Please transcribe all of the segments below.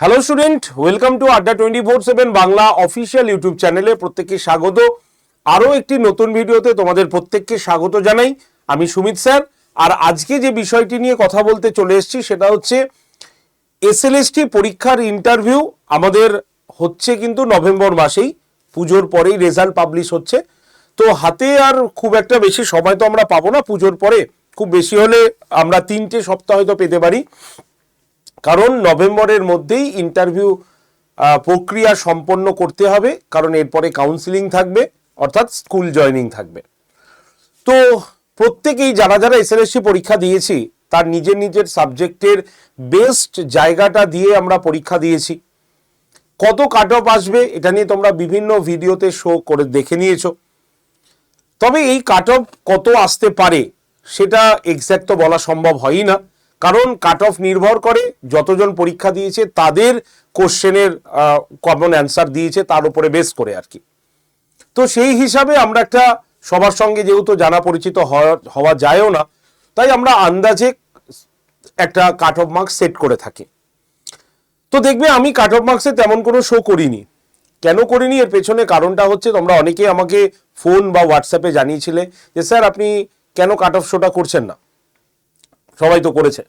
Hello student welcome to Adda twenty four seven Bangla official YouTube চ্যানেলে প্রত্যেককে স্বাগত। আরও একটি নতুন ভিডিওতে তোমাদের প্রত্যেককে স্বাগত জানাই। আমি সুমিত স্যার। আর আজকে যে বিষয়টি নিয়ে কথা বলতে চলে এসেছি, সেটা হচ্ছে এসএলএসটি পরীক্ষার ইন্টারভিউ আমাদের হচ্ছে কিন্তু নভেম্বর মাসেই। পুজোর পরেই রেজাল্ট পাবলিশ হচ্ছে। তো হাতে আর খুব একটা বেশি সময় তো আমরা পাবো না। পুজোর পরে খুব বেশি হলে আমরা তিনটে সপ্তাহ হয়তো পেতে পারি। কারণ নভেম্বরের মধ্যেই ইন্টারভিউ প্রক্রিয়া সম্পন্ন করতে হবে, কারণ এরপরে কাউন্সিলিং থাকবে, অর্থাৎ স্কুল জয়নিং থাকবে। তো প্রত্যেকেই যারা যারা এসএলএসসি পরীক্ষা দিয়েছি, তার নিজের নিজের সাবজেক্টের বেস্ট জায়গাটা দিয়ে আমরা পরীক্ষা দিয়েছি। কত কাট অফ আসবে, এটা নিয়ে তোমরা বিভিন্ন ভিডিওতে শো করে দেখে নিয়েছো। তবে এই কাট অফ কত আসতে পারে, সেটা এক্স্যাক্ট তো বলা সম্ভব হয়ই না। কারণ কাট অফ নির্ভর করে যতজন পরীক্ষা দিয়েছে তাদের কোশ্চেনের কমন অ্যান্সার দিয়েছে তার উপরে বেস করে আর কি। তো সেই হিসাবে আমরা একটা সবার সঙ্গে যেহেতু জানা পরিচিত হওয়া- যায়ও না, তাই আমরা আন্দাজে একটা কাট অফ মার্কস সেট করে থাকি। তো দেখবে আমি কাট অফ মার্কসে তেমন কোনো শো করিনি। কেন করিনি? এর পেছনে কারণটা হচ্ছে তোমরা অনেকেই আমাকে ফোন বা হোয়াটসঅ্যাপে জানিয়েছিলে যে, স্যার, আপনি কেন কাট অফ শোটা করছেন না? সবাই তো করেছে।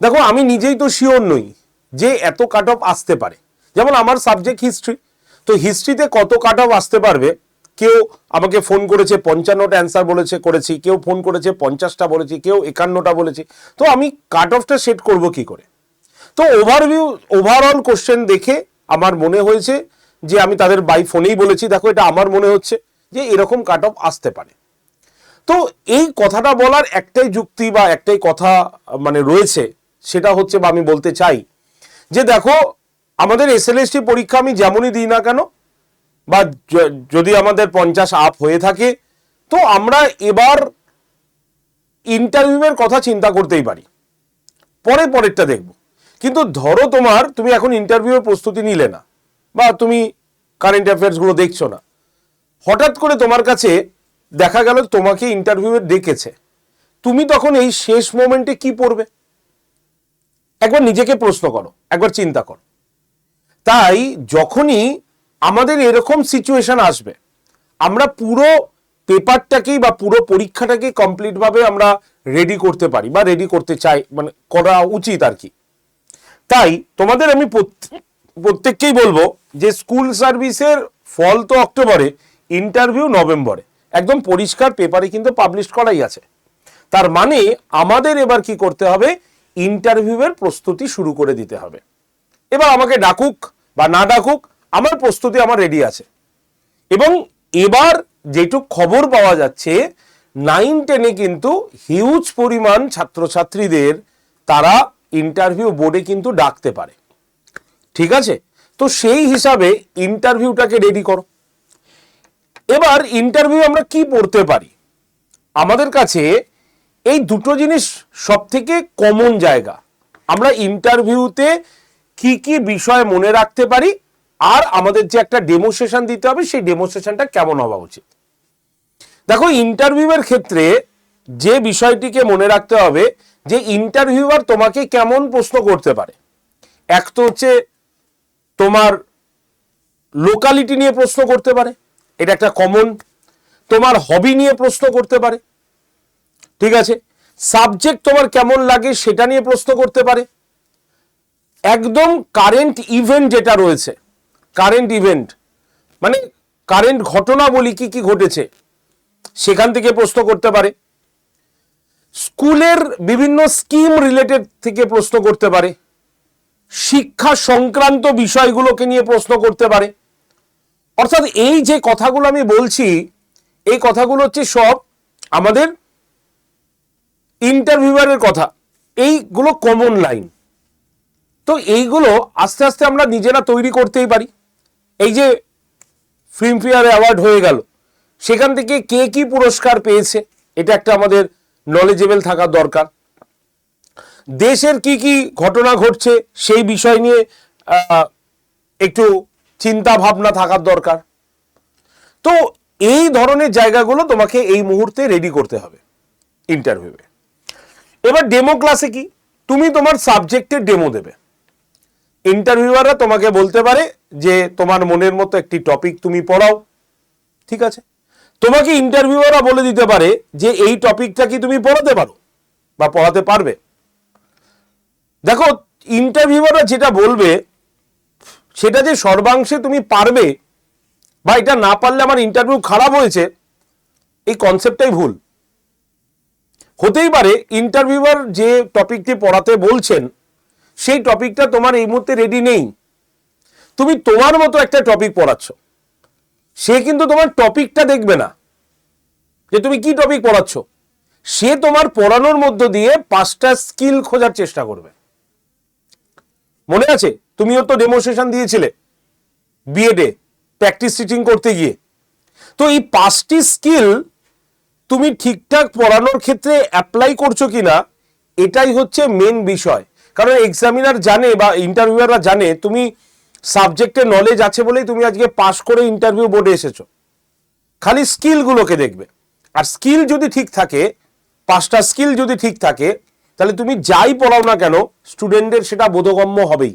দেখো, আমি নিজেই তো শিওর নই যে এত কাট অফ আসতে পারে। যেমন আমার সাবজেক্ট হিস্ট্রি তো হিস্ট্রিতে কত কাট অফ আসতে পারবে? কেউ আমাকে ফোন করেছে, পঞ্চান্নটা অ্যান্সার বলেছে, করেছি। কেউ ফোন করেছে, পঞ্চাশটা বলেছি, কেউ একান্নটা বলেছি। তো আমি কাট অফটা সেট করব কি করে? তো ওভারভিউ ওভারঅল কোশ্চেন দেখে আমার মনে হয়েছে যে আমি তাদের বাই ফোনেই বলেছি। দেখো, এটা আমার মনে হচ্ছে যে এরকম কাট অফ আসতে পারে। তো এই কথাটা বলার একটাই যুক্তি বা একটাই কথা মানে রয়েছে, সেটা হচ্ছে বা আমি বলতে চাই যে দেখো, আমাদের এস এসএলএসটি পরীক্ষা আমি যেমনই দিই না কেন, বা যদি আমাদের পঞ্চাশ আপ হয়ে থাকে, তো আমরা এবার ইন্টারভিউয়ের কথা চিন্তা করতেই পারি। পরে পরেরটা দেখব। কিন্তু ধরো তোমার, তুমি এখন ইন্টারভিউয়ের প্রস্তুতি নিলে না, বা তুমি কারেন্ট অ্যাফেয়ার্সগুলো দেখছ না, হঠাৎ করে তোমার কাছে দেখা গেল তোমাকে ইন্টারভিউয়ে ডেকেছে। তুমি তখন এই শেষ মোমেন্টে কি পড়বে? একবার নিজেকে প্রশ্ন করো, একবার চিন্তা করো। তাই যখনই আমাদের এরকম সিচুয়েশন আসবে, আমরা পুরো পেপারটাকেই বা পুরো পরীক্ষাটাকে কমপ্লিটভাবে আমরা রেডি করতে পারি বা রেডি করতে চাই মানে করা উচিত আর কি। তাই তোমাদের আমি প্রত্যেককেই বলব যে স্কুল সার্ভিসের ফল তো অক্টোবরে ইন্টারভিউ নভেম্বরে। একদম পরিষ্কার পেপারে কিন্তু পাবলিশ করাই আছে। তার মানে আমাদের এবার কি করতে হবে? ইন্টারভিউয়ের প্রস্তুতি শুরু করে দিতে হবে। এবার আমাকে ডাকুক বা না ডাকুক, আমার প্রস্তুতি আমার রেডি আছে। এবং এবার যেটুক খবর পাওয়া যাচ্ছে নাইন টেনে কিন্তু হিউজ পরিমাণ ছাত্রছাত্রীদের তারা ইন্টারভিউ বোর্ডে কিন্তু ডাকতে পারে। ঠিক আছে? তো সেই হিসাবে ইন্টারভিউটাকে রেডি করো। এবার ইন্টারভিউ আমরা কি পড়তে পারি? আমাদের কাছে এই দুটো জিনিস সব থেকে কমন জায়গা। আমরা ইন্টারভিউতে কি কি বিষয় মনে রাখতে পারি আর আমাদের যে একটা ডেমোস্ট্রেশন দিতে হবে, সেই ডেমোস্ট্রেশনটা কেমন হওয়া উচিত? দেখো ইন্টারভিউয়ের ক্ষেত্রে যে বিষয়টিকে মনে রাখতে হবে যে ইন্টারভিউয়ার তোমাকে কেমন প্রশ্ন করতে পারে। এক তো হচ্ছে তোমার লোকালিটি নিয়ে প্রশ্ন করতে পারে। এটা একটা কমন তোমার হবি নিয়ে প্রশ্ন করতে পারে। ঠিক আছে? সাবজেক্ট তোমার কেমন লাগে সেটা নিয়ে প্রশ্ন করতে পারে। একদম কারেন্ট ইভেন্ট যেটা রয়েছে কারেন্ট ইভেন্ট মানে কারেন্ট ঘটনা বলি কি কি ঘটেছে, সেখান থেকে প্রশ্ন করতে পারে। স্কুলের বিভিন্ন স্কিম রিলেটেড থেকে প্রশ্ন করতে পারে। শিক্ষা সংক্রান্ত বিষয়গুলোকে নিয়ে প্রশ্ন করতে পারে। অর্থাৎ এই যে কথাগুলো আমি বলছি, এই কথাগুলো হচ্ছে সব আমাদের ইন্টারভিউয়ারের কথা। এইগুলো কমন লাইন তো এইগুলো আস্তে আস্তে আমরা নিজেরা তৈরি করতেই পারি। এই যে ফিল্মফেয়ার অ্যাওয়ার্ড হয়ে গেল, সেখান থেকে কে কি পুরস্কার পেয়েছে, এটা একটা আমাদের নলেজেবল থাকা দরকার। দেশের কি কি ঘটনা ঘটছে, সেই বিষয় নিয়ে একটু চিন্তা ভাবনা থাকার দরকার। তো এই ধরনের জায়গাগুলো তোমাকে এই মুহূর্তে রেডি করতে হবে ইন্টারভিউয়ে এবার ডেমো ক্লাসে কি? তুমি তোমার সাবজেক্টের ডেমো দেবে। ইন্টারভিউয়াররা তোমাকে বলতে পারে যে, তোমার মনের মতো একটি টপিক তুমি পড়াও। ঠিক আছে? তোমাকে ইন্টারভিউয়াররা বলে দিতে পারে যে, এই টপিকটা কি তুমি পড়াতে পারো বা পড়াতে পারবে? দেখো ইন্টারভিউয়াররা যেটা বলবে সেটা যে সর্বাংশে তুমি পারবে বা এটা না পারলে আমার ইন্টারভিউ খারাপ হয়েছে, এই কনসেপ্টটাই ভুল। হতেই পারে ইন্টারভিউয়ার যে টপিকটি পড়াতে বলছেন, সেই টপিকটা তোমার এই মুহূর্তে রেডি নেই। তুমি তোমার মতো একটা টপিক পড়াচ্ছ। সে কিন্তু তোমার টপিকটা দেখবে না। যে তুমি কি টপিক পড়াচ্ছ? সে তোমার পড়ানোর মধ্য দিয়ে পাঁচটা স্কিল খোঁজার চেষ্টা করবে। মনে আছে? তুমিও তো ডেমোস্ট্রেশন দিয়েছিলে। বিএডে প্র্যাকটিস টিচিং করতে গিয়ে। তো এই পাঁচটি স্কিল তুমি ঠিকঠাক পড়ানোর ক্ষেত্রে অ্যাপ্লাই করছ কিনা, এটাই হচ্ছে মেন বিষয়। কারণ এক্সামিনার জানে বা ইন্টারভিউয়াররা জানে, তুমি সাবজেক্টে নলেজ আছে বলেই তুমি আজকে পাশ করে ইন্টারভিউ বোর্ডে এসেছ। খালি স্কিলগুলোকে দেখবে। আর স্কিল যদি ঠিক থাকে, পাঁচটা স্কিল যদি ঠিক থাকে, তাহলে তুমি যাই পড়াও না কেন স্টুডেন্টদের সেটা বোধগম্য হবেই।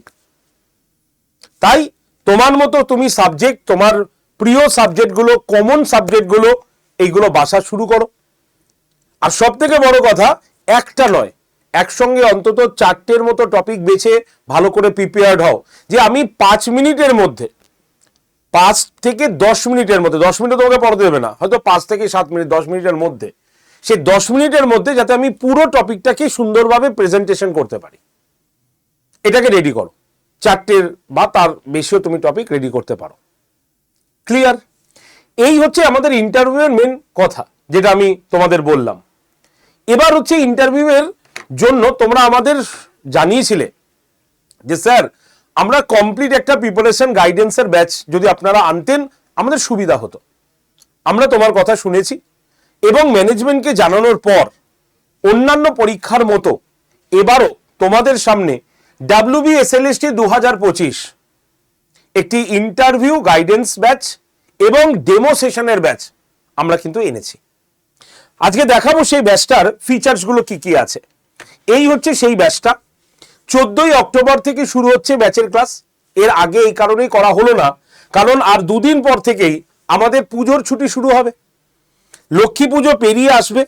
তাই তোমার মতো তুমি সাবজেক্ট তোমার প্রিয় সাবজেক্টগুলো কমন সাবজেক্টগুলো এইগুলো বাসা শুরু করো। আর সব থেকে বড় কথা, একটা নয়, একসঙ্গে অন্তত চারটের মতো টপিক বেছে ভালো করে প্রিপেয়ার্ড হও। যে আমি পাঁচ মিনিটের মধ্যে, পাঁচ থেকে দশ মিনিটের মধ্যে, দশ মিনিট তোমাকে পড়াতে দেবে না, হয়তো পাঁচ থেকে সাত মিনিট, দশ মিনিটের মধ্যে সেই দশ মিনিটের মধ্যে যাতে আমি পুরো টপিকটাকে সুন্দরভাবে প্রেজেন্টেশন করতে পারি। এটাকে রেডি করো। চারটের বা তার বেশিও তুমি টপিক রেডি করতে পারো। ক্লিয়ার এই হচ্ছে আমাদের ইন্টারভিউয়ের মেন কথা, যেটা আমি তোমাদের বললাম। এবার হচ্ছে ইন্টারভিউয়ের জন্য তোমরা আমাদের জানিয়েছিলে যে, স্যার, আমরা কমপ্লিট একটা প্রিপারেশন গাইডেন্সের ব্যাচ যদি আপনারা আনতেন, আমাদের সুবিধা হতো। আমরা তোমার কথা শুনেছি এবং ম্যানেজমেন্টকে জানানোর পর অন্যান্য পরীক্ষার মতো এবারও তোমাদের সামনে ডাব্লিউবি এসএলএসটি দু হাজার পঁচিশ। একটি ইন্টারভিউ গাইডেন্স ব্যাচ এবং ডেমো সেশনের ব্যাচ আমরা কিন্তু এনেছি। আজকে দেখাবো সেই ব্যাচটার ফিচার্সগুলো কি কি আছে। এই হচ্ছে সেই ব্যাচটা চোদ্দই অক্টোবর থেকে শুরু হচ্ছে ব্যাচের ক্লাস এর আগে এই কারণেই করা হলো না। কারণ আর দুদিন পর থেকেই আমাদের পুজোর ছুটি শুরু হবে। লক্ষ্মী পুজো পেরিয়ে আসবে।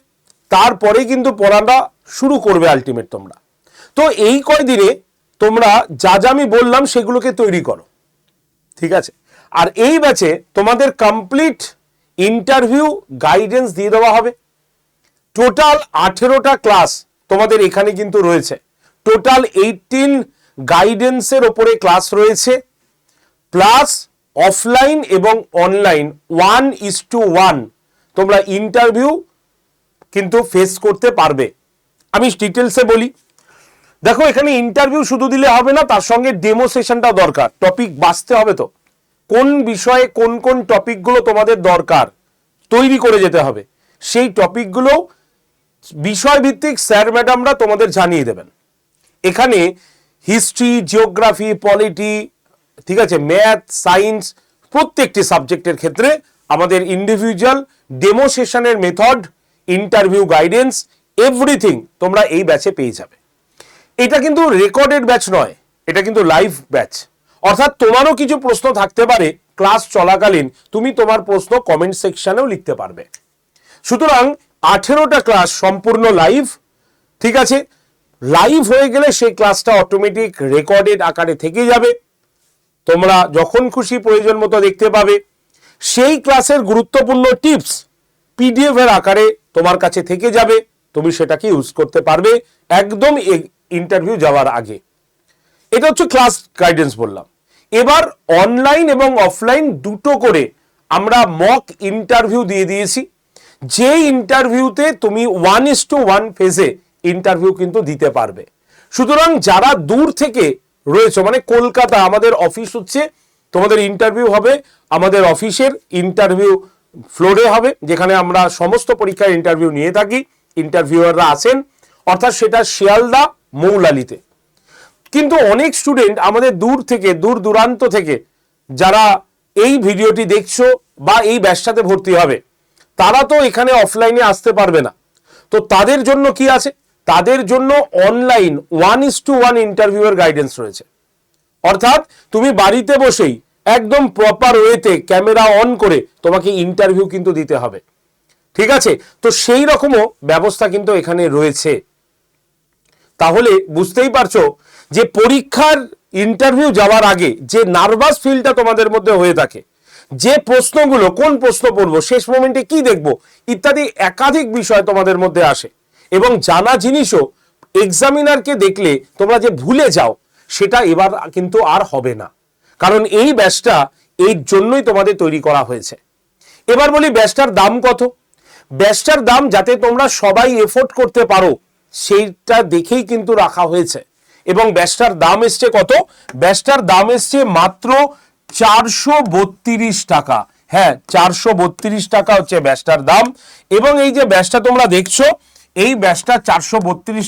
তারপরে কিন্তু পড়াটা শুরু করবে আলটিমেট তোমরা। তো এই কয়দিনে তোমরা যা যা আমি বললাম সেগুলোকে তৈরি করো। ঠিক আছে? আর এই ব্যাচে তোমাদের কমপ্লিট ইন্টারভিউ গাইডেন্স দিয়ে দেওয়া হবে। টোটাল আঠেরোটা ক্লাস তোমাদের এখানে কিন্তু রয়েছে। টোটাল এইটিন গাইডেন্সের ওপরে ক্লাস রয়েছে। প্লাস অফলাইন এবং online one is to one তোমরা ইন্টারভিউ কিন্তু ফেস করতে পারবে। আমি ডিটেলসে বলি। দেখো, এখানে ইন্টারভিউ শুধু দিলে হবে না, তার সঙ্গে ডেমো সেশনটাও দরকার। টপিক বাঁচতে হবে তো। কোন বিষয়ে কোন কোন টপিকগুলো তোমাদের দরকার, তৈরি করে যেতে হবে। সেই টপিকগুলো বিষয়ভিত্তিক স্যার ম্যাডামরা তোমাদের জানিয়ে দেবেন। এখানে হিস্ট্রি জিওগ্রাফি পলিটি ঠিক আছে ম্যাথ সায়েন্স প্রত্যেকটি সাবজেক্টের ক্ষেত্রে আমাদের ইন্ডিভিজুয়াল ডেমো সেশনের মেথড ইন্টারভিউ গাইডেন্স এভরিথিং তোমরা এই ব্যাচে পেয়ে যাবে। এটা কিন্তু রেকর্ডেড ব্যাচ নয়, এটা কিন্তু লাইভ ব্যাচ অর্থাৎ তোমারও কিছু প্রশ্ন থাকতে পারে ক্লাস চলাকালীন তুমি তোমার প্রশ্ন কমেন্ট সেকশনেও লিখতে পারবে। সুতরাং আঠেরোটা ক্লাস সম্পূর্ণ লাইভ ঠিক আছে? লাইভ হয়ে গেলে সেই ক্লাসটা অটোমেটিক রেকর্ডেড আকারে থেকে যাবে। তোমরা যখন খুশি প্রয়োজন মতো দেখতে পাবে। সেই ক্লাসের গুরুত্বপূর্ণ টিপস পিডিএফ এর আকারে তোমার কাছে থেকে যাবে। তুমি সেটাকে ইউজ করতে পারবে। একদম ইন্টারভিউ যাওয়ার আগে। এটা হচ্ছে ক্লাস গাইডেন্স বললাম। এবার অনলাইন এবং অফলাইন দুটো করে আমরা মক ইন্টারভিউ দিয়ে দিয়েছি। যে ইন্টারভিউতে তুমি ওয়ান ইস টু ওয়ান ফেজে ইন্টারভিউ কিন্তু দিতে পারবে। সুতরাং যারা দূর থেকে রয়েছে মানে কলকাতা, আমাদের অফিস হচ্ছে, তোমাদের ইন্টারভিউ হবে, আমাদের অফিসের ইন্টারভিউ ফ্লোরে হবে, যেখানে আমরা সমস্ত পরীক্ষার ইন্টারভিউ নিয়ে থাকি। ইন্টারভিউয়াররা আসেন, অর্থাৎ সেটা শিয়ালদা মৌলালিতে। কিন্তু অনেক স্টুডেন্ট আমাদের দূর থেকে, দূর দূরান্ত থেকে, যারা এই ভিডিওটি দেখছ বা এই ব্যাচটাতে ভর্তি হবে, তারা তো এখানে অফলাইনে আসতে পারবে না। তো তাদের জন্য কি আছে? তাদের জন্য online one is to one ইন্টারভিউয়ের গাইডেন্স রয়েছে। অর্থাৎ তুমি বাড়িতে বসেই একদম প্রপার ওয়েতে ক্যামেরা অন করে তোমাকে ইন্টারভিউ কিন্তু দিতে হবে। ঠিক আছে? তো সেই রকমও ব্যবস্থা কিন্তু এখানে রয়েছে। তাহলে বুঝতেই পারছ যে পরীক্ষার ইন্টারভিউ যাওয়ার আগে যে নার্ভাস ফিলটা তোমাদের মধ্যে হয়ে থাকে, যে প্রশ্নগুলো, কোন প্রশ্ন পড়ব, শেষ মোমেন্টে কি দেখব, ইত্যাদি একাধিক বিষয় তোমাদের মধ্যে আসে। এবং জানা জিনিসও এক্সামিনারকে দেখলে তোমরা যে ভুলে যাও, সেটা এবার কিন্তু আর হবে না। কারণ এই ব্যাচটা এই জন্যই তোমাদের তৈরি করা হয়েছে। এবার বলি ব্যাচটার দাম কত? ব্যাচটার দাম যাতে তোমরা সবাই এফোর্ড করতে পারো সেইটা দেখেই কিন্তু রাখা হয়েছে। এবং ব্যাসটার দাম এসছে কত? ব্যাসটার দাম এসছে মাত্র চারশো বত্রিশ টাকা। হ্যাঁ চারশো বত্রিশ টাকা হচ্ছে ব্যাসটার দাম। এবং এই যে ব্যাসটা তোমরা দেখছ, এই ব্যাচটা চারশো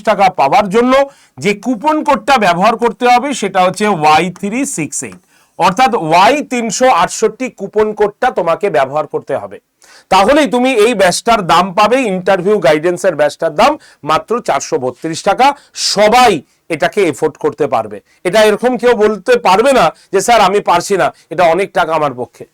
টাকা পাওয়ার জন্য যে কুপন কোডটা ব্যবহার করতে হবে সেটা হচ্ছে ওয়াই থ্রি সিক্স এইট। অর্থাৎ ওয়াই তিনশো আটষট্টি কুপন কোডটা তোমাকে ব্যবহার করতে হবে। তাহলেই তুমি এই ব্যাচটার দাম পাবে ইন্টারভিউ গাইডেন্সের ব্যাচটার দাম মাত্র চারশো বত্রিশ টাকা। সবাই এটাকে এফোর্ড করতে পারবে। এটা এরকম কেউ বলতে পারবে না যে, স্যার, আমি পারছি না। এটা অনেক টাকা আমার পক্ষে।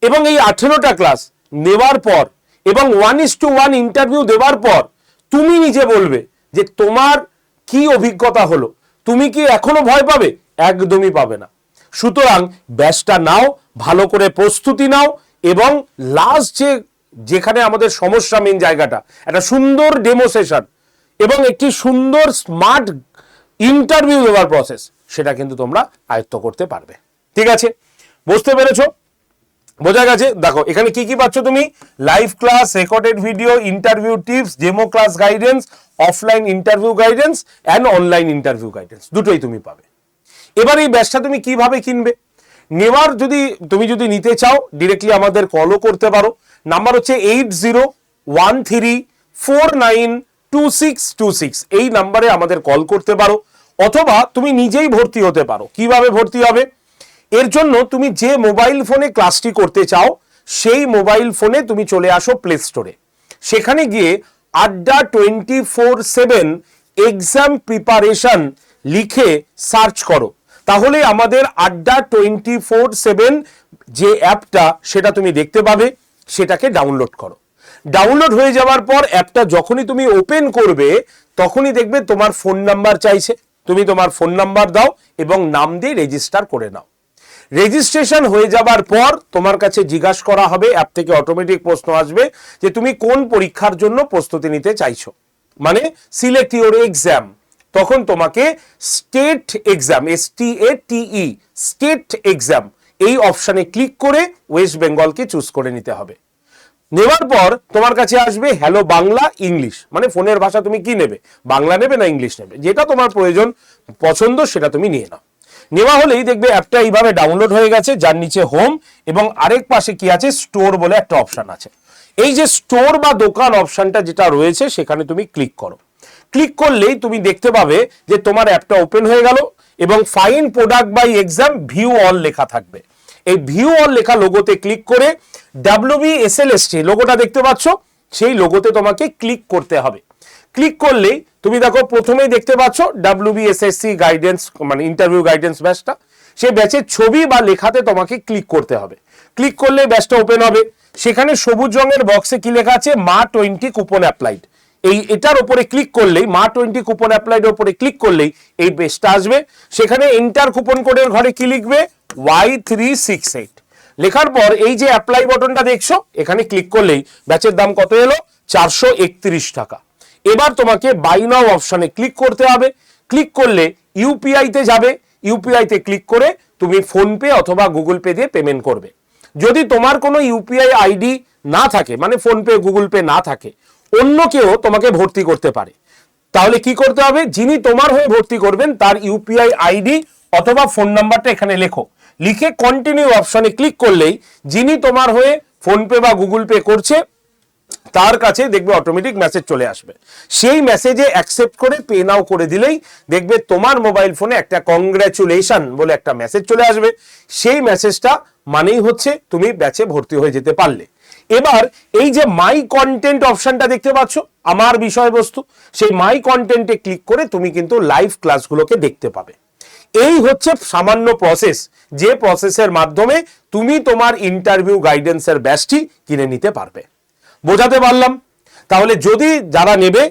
এবং এই আঠেরোটা ক্লাস নেওয়ার পর এবং one is to one interview দেওয়ার পর তুমি নিজে বলবে যে, তোমার কি অভিজ্ঞতা হলো? তুমি কি এখনও ভয় পাবে? একদমই পাবে না। সুতরাং ব্যাচটা নাও, ভালো করে প্রস্তুতি নাও এবং লাস্ট যে, যেখানে আমাদের সমস্যা মেন জায়গাটা, একটা সুন্দর ডেমো সেশন এবং একটি সুন্দর স্মার্ট ইন্টারভিউ দেওয়ার প্রসেস সেটা কিন্তু তোমরা আয়ত্ত করতে পারবে। ঠিক আছে? বুঝতে পেরেছ? বোঝা গেছে? দেখো, এখানে কি কি পাচ্ছ তুমি? Live class recorded video interview tips demo class guidance offline interview guidance and online interview guidance দুটোই তুমি পাবে। এবার এই ব্যাচটা তুমি কীভাবে কিনবে? নেওয়ার যদি তুমি যদি নিতে চাও ডিরেক্টলি আমাদের কলও করতে পারো। নাম্বার হচ্ছে eight zero one three four nine two six two six এই নাম্বারে আমাদের কল করতে পারো, অথবা তুমি নিজেই ভর্তি হতে পারো। কীভাবে ভর্তি হবে? এর জন্য তুমি যে মোবাইল ফোনে ক্লাসটি করতে চাও, সেই মোবাইল ফোনে তুমি চলে আসো প্লে স্টোরে সেখানে গিয়ে Adda twenty four seven exam preparation লিখে সার্চ করো। তাহলে আমাদের আড্ডা টোয়েন্টি ফোর সেভেন যে অ্যাপটা, সেটা তুমি দেখতে পাবে, সেটাকে ডাউনলোড করো। ডাউনলোড হয়ে যাওয়ার পর অ্যাপটা যখনই তুমি ওপেন করবে, তখনই দেখবে তোমার ফোন নাম্বার চাইছে। তুমি তোমার ফোন নাম্বার দাও এবং নাম দিয়ে রেজিস্টার করে নাও। রেজিস্ট্রেশন হয়ে যাবার পর তোমার কাছে জিজ্ঞাসা করা হবে, অ্যাপ থেকে অটোমেটিক প্রশ্ন আসবে যে তুমি কোন পরীক্ষার জন্য প্রস্তুতি নিতে চাইছো। মানে সিলেক্ট ইউর এক্সাম। তখন তোমাকে state exam S T A T E state exam এই অপশানে ক্লিক করে ওয়েস্ট বেঙ্গলকে চুজ করে নিতে হবে। নেওয়ার পর তোমার কাছে আসবে হ্যালো বাংলা ইংলিশ মানে ফোনের ভাষা তুমি কি নেবে? বাংলা নেবে না ইংলিশ নেবে? যেটা তোমার প্রয়োজন, পছন্দ সেটা তুমি নিয়ে নাও। নেওয়া হলেই দেখবে অ্যাপটা এইভাবে ডাউনলোড হয়ে গেছে, যার নিচে হোম এবং আরেক পাশে কি আছে? স্টোর বলে একটা অপশন আছে। এই যে স্টোর বা দোকান অপশনটা যেটা রয়েছে, সেখানে তুমি ক্লিক করো। ক্লিক করলেই তুমি দেখতে পাবে যে তোমার অ্যাপটা ওপেন হয়ে গেল এবং fine product by exam view all লেখা থাকবে। এই ভিউ অল লেখা লোগোতে ক্লিক করে W B S L S লোগোটা দেখতে পাচ্ছ, সেই লোগোতে তোমাকে ক্লিক করতে হবে। ক্লিক করলেই তুমি দেখো প্রথমেই দেখতে পাচ্ছ ডাব্লিউবিএসএসসি গাইডেন্স মানে ইন্টারভিউ গাইডেন্স ব্যাচটা সেই ব্যাচের ছবি বা লেখাতে তোমাকে ক্লিক করতে হবে। ক্লিক করলে ব্যাচটা ওপেন হবে। সেখানে সবুজ রঙের বক্সে কি লেখা আছে? মা টোয়েন্টি কুপন অ্যাপ্লাইড এই এটার উপরে ক্লিক করলেই, মা টোয়েন্টি কুপন অ্যাপ্লাইডের উপরে ক্লিক করলেই এই পেজটা আসবে। সেখানে এন্টার কুপন কোডের ঘরে কি লিখবে? ওয়াই থ্রি সিক্স এইট লেখার পর এই যে অ্যাপ্লাই বটনটা দেখছ, এখানে ক্লিক করলেই ব্যাচের দাম কত এলো? চারশো একত্রিশ টাকা। এবার তোমাকে বাই নাও অপশনে ক্লিক করতে হবে। ক্লিক করলে ইউপিআইতে যাবে। ইউপিআইতে ক্লিক করে তুমি ফোনপে অথবা গুগল পে দিয়ে পেমেন্ট করবে। যদি তোমার কোনো ইউপিআই আইডি না থাকে মানে ফোনপে গুগল পে না থাকে অন্য কেউ তোমাকে ভর্তি করতে পারে। তাহলে কি করতে হবে? যিনি তোমার হয়ে ভর্তি করবেন, তার ইউপিআই আইডি অথবা ফোন নাম্বারটা এখানে লেখো। লিখে কন্টিনিউ অপশনে ক্লিক করলেই যিনি তোমার হয়ে ফোনপে বা গুগল পে করছে, তার কাছে দেখবে অটোমেটিক মেসেজ চলে আসবে। সেই মেসেজে অ্যাকসেপ্ট করে পে নাও করে দিলেই দেখবে তোমার মোবাইল ফোনে একটা কংগ্রাচুলেশন বলে একটা মেসেজ চলে আসবে। সেই মেসেজটা মানেই হচ্ছে তুমি ব্যাচে ভর্তি হয়ে যেতে পারলে। এবার এই যে মাই কন্টেন্ট অপশনটা দেখতে পাচ্ছ, আমার বিষয়বস্তু, সেই মাই কন্টেন্টে ক্লিক করে তুমি কিন্তু লাইভ ক্লাসগুলোকে দেখতে পাবে। এই হচ্ছে সামান্য প্রসেস যে প্রসেসের মাধ্যমে তুমি তোমার ইন্টারভিউ গাইডেন্সের ব্যাচটি কিনে নিতে পারবে। বোঝাতে পারলাম? তাহলে যদি যারা নেবে,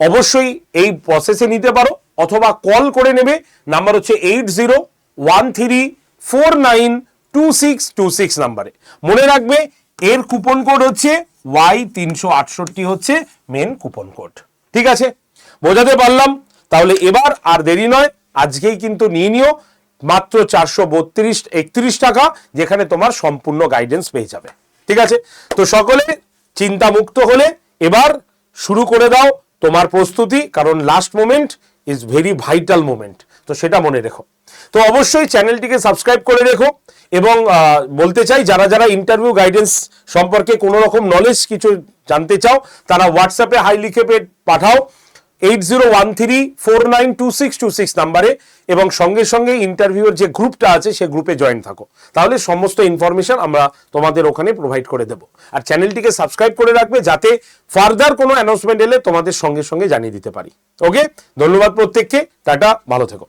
অবশ্যই এই প্রসেসে নিতে পারো, অথবা কল করে নেবে নাম্বার হচ্ছে eight zero one three four nine two six two six নাম্বারে মনে রাখবে এর কুপন কোড হচ্ছে ওয়াই তিনশো আটষট্টি হচ্ছে মেন কুপন কোড ঠিক আছে? বোঝাতে পারলাম? তাহলে এবার আর দেরি নয়, আজকেই কিন্তু নিয়ে নিও। মাত্র চারশো বত্রিশ, একত্রিশ টাকা, যেখানে তোমার সম্পূর্ণ গাইডেন্স পেয়ে যাবে। ঠিক আছে? তো সকলে চিন্তামুক্ত হলে এবার শুরু করে দাও তোমার প্রস্তুতি, কারণ last moment is very vital moment তো সেটা মনে রেখো। তো অবশ্যই চ্যানেলটিকে সাবস্ক্রাইব করে রেখো এবং বলতে চাই, যারা যারা ইন্টারভিউ গাইডেন্স সম্পর্কে কোনো রকম নলেজ কিছু জানতে চাও, তারা হোয়াটসঅ্যাপে হাই লিখে পে- পাঠাও। Eight zero one three four nine two six two six নাম্বারে এবং সঙ্গে সঙ্গে ইন্টারভিউর যে গ্রুপটা আছে, সে গ্রুপে জয়েন থাকো। তাহলে সমস্ত ইনফরমেশন আমরা তোমাদের ওখানে প্রোভাইড করে দেবো। আর চ্যানেলটিকে সাবস্ক্রাইব করে রাখবে যাতে ফার্দার কোনো অ্যানাউন্সমেন্ট এলে তোমাদের সঙ্গে সঙ্গে জানিয়ে দিতে পারি। ওকে ধন্যবাদ প্রত্যেককে। টাটা, ভালো থেকো।